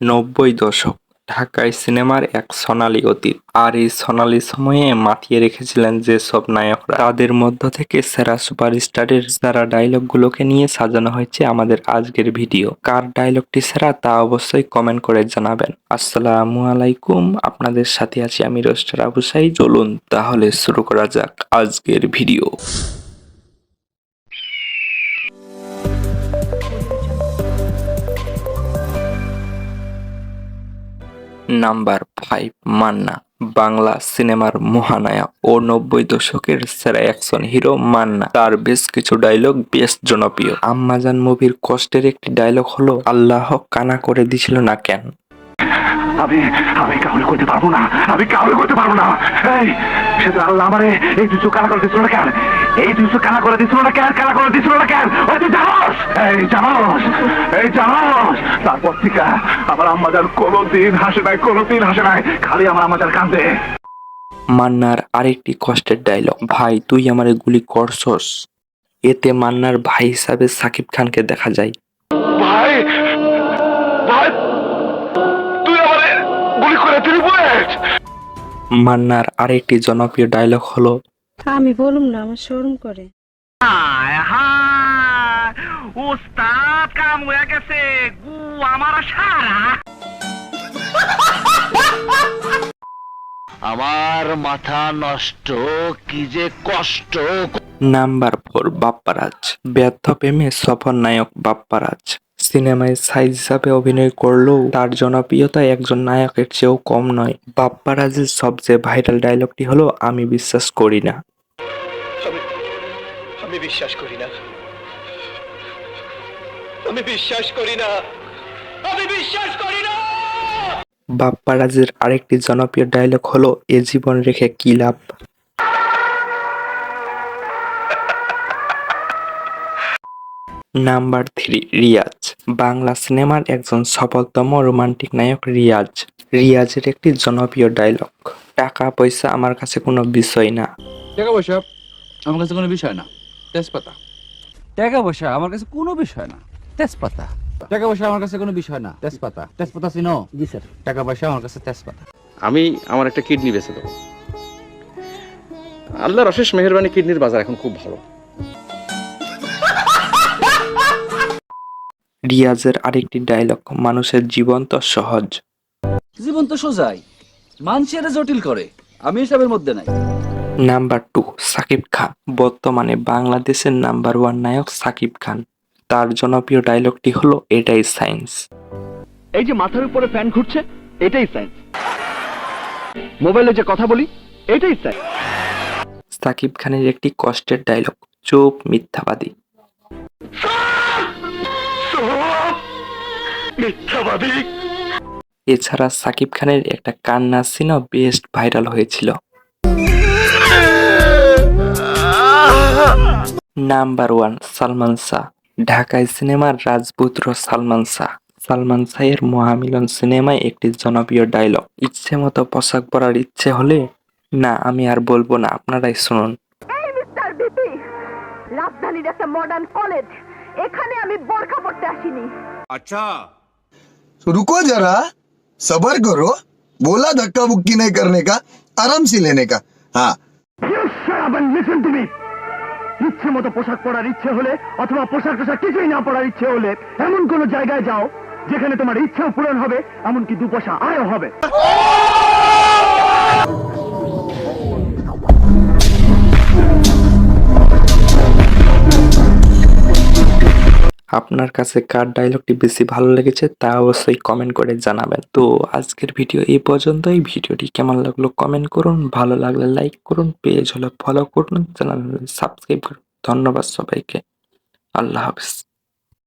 নব্বই দশক। ঢাকায় সিনেমার এক সোনালী অতীত। আর এই সোনালী সময়ে মাতিয়ে রেখেছিলেন যেসব নায়করা। তাদের মধ্য থেকে সেরা সুপারস্টারের সেরা ডায়লগগুলোকে নিয়ে সাজানো হয়েছে আমাদের আজকের ভিডিও। কার ডায়লগটি সেরা তা অবশ্যই কমেন্ট করে জানাবেন। আসসালামু আলাইকুম, আপনাদের সাথে আছি আমি রোস্টার আবু সাই চলুন তাহলে শুরু করা যাক আজকের video. Number five Manna, Bangla সিনেমার মহানায়া ও নব্বই দশকের সেরা অ্যাকশন হিরো মান্না। তার বেশ কিছু ডায়লগ বেশ জনপ্রিয়। আম্মাজান মুভির কষ্টের একটি ডায়লগ হলো, আল্লাহ কানা করে দিছিল না কেন? আমি আমি কাউরে করতে পারব না আমি কাউরে করতে পারব না। এই সে তো আল্লাহ আমারে এই দুশো কানা করে দিছিল না কেন? এই দুশো কানা করে দিছিল না কেন? কানা করে দিছিল না কেন? ওই তুই জানোস? এই জানোস? এই জানোস? তারপর থেকে আমার আম্মাজান কোনোদিন হাসে নাই কোনোদিন হাসে নাই খালি আমার আম্মাজান কান্দে। মান্নার আরেকটি কষ্টের ডায়লগ ভাই তুই আমারে গুলি করছস? এতে মান্নার ভাই হিসাবে সাকিব খানকে দেখা যায়। ভাই ভাই গুলি করে দিলি বুলেট মান্নার আরেকটি জনপ্রিয় ডায়লগ হলো আমি বলুম না আমার শোরুম করে। হায় কাম হয়ে গেছে গু আমার সারা। আমার মাথা নষ্ট কি যে কষ্ট। Number four Bapparaj. ব্যর্থ প্রেমে সফর নায়ক বাপ্পারাজ। সিনেমায় সাইজ হিসাবে অভিনয় করলেও তার জনপ্রিয়তা একজন নায়কের চেয়েও কম নয়। বাপ্পা বাপ্পারাজের সবচেয়ে ভাইরাল ডায়লগটি হলো আমি বিশ্বাস করি না। আমি বিশ্বাস করি না। আমি বিশ্বাস করি না। আমি বিশ্বাস করি না। বাপ্পারাজের আরেকটি জনপ্রিয় ডায়লগ হলো এ জীবন রেখে কি লাভ? Number three Riaz. বাংলা সিনেমার একজন সফলতম রোমান্টিক নায়ক রিয়াজ। রিয়াজের একটি জনপ্রিয় ডায়লগ টাকা পয়সা আমার কাছে কোনো বিষয় না। টাকা পয়সা আমার কাছে কোনো বিষয় না। তেজপাতা। টাকা পয়সা আমার কাছে কোনো বিষয় না। তেজপাতা। টাকা পয়সা আমার কাছে কোনো বিষয় না। তেজপাতা। তেজপাতা চিনো? জি স্যার। টাকা পয়সা আমার কাছে তেজপাতা। আমি আমার একটা কিডনি বেঁচে দেবো। আল্লাহর অশেষ মেহরবানি কিডনির বাজার এখন খুব ভালো। রিয়াজের আরেকটি ডায়লগ মানুষের জীবন তো সহজ। জীবন তো সোজাই মানুষের জটিল করে আমি এসবের মধ্যে নাই। নাম্বার টু সাকিব খান বর্তমানে বাংলাদেশের নাম্বার ওয়ান নায়ক সাকিব খান। তার জনপ্রিয় ডায়লগটি হলো এটাই সায়েন্স এই যে মাথার উপরে ফ্যান ঘুরছে এটাই সায়েন্স মোবাইলে যে কথা বলি এটাই সায়েন্স সাকিব খানের একটি কষ্টের ডায়লগ চুপ মিথ্যাবাদী। মিথ্যাবাদী। এছাড়া সাকিব খানের একটা কান্না সিনও বেস্ট ভাইরাল হয়েছিল। Number one Salman Shah. ঢাকায় সিনেমার রাজপুত্র সালমান শাহ। সালমান শাহের মহামিলন সিনেমায় একটি জনপ্রিয় ডায়লগ ইচ্ছে মতো পোশাক পরার ইচ্ছে হলে না আমি আর বলব না আপনারাই শুনুন। মিস্টার রাজধানীর একটা মডার্ন কলেজ এখানে আমি বোরখা পড়তে আসিনি। तो रुको जरा सबर करो बोला धक्का बुक्की नहीं करने का आराम से लेने का हाँ লিসেন তুমি ইচ্ছে মতো পোশাক পরার ইচ্ছে হলে অথবা পোশাক টোশাক কিছুই না পরার ইচ্ছে হলে এমন কোন জায়গায় যাও যেখানে তোমার ইচ্ছেও পূরণ হবে এমনকি দু পয়সা আয়ও হবে আপনার কাছে কার ডায়লগটি বেশি ভালো লেগেছে তা অবশ্যই কমেন্ট করে জানাবেন। তো আজকের ভিডিও এই পর্যন্তই। ভিডিওটি কেমন লাগল কমেন্ট করুন। ভালো লাগলে লাইক করুন। পেজ হলে ফলো করুন। চ্যানেল সাবস্ক্রাইব করুন। ধন্যবাদ সবাইকে। আল্লাহ হাফিজ।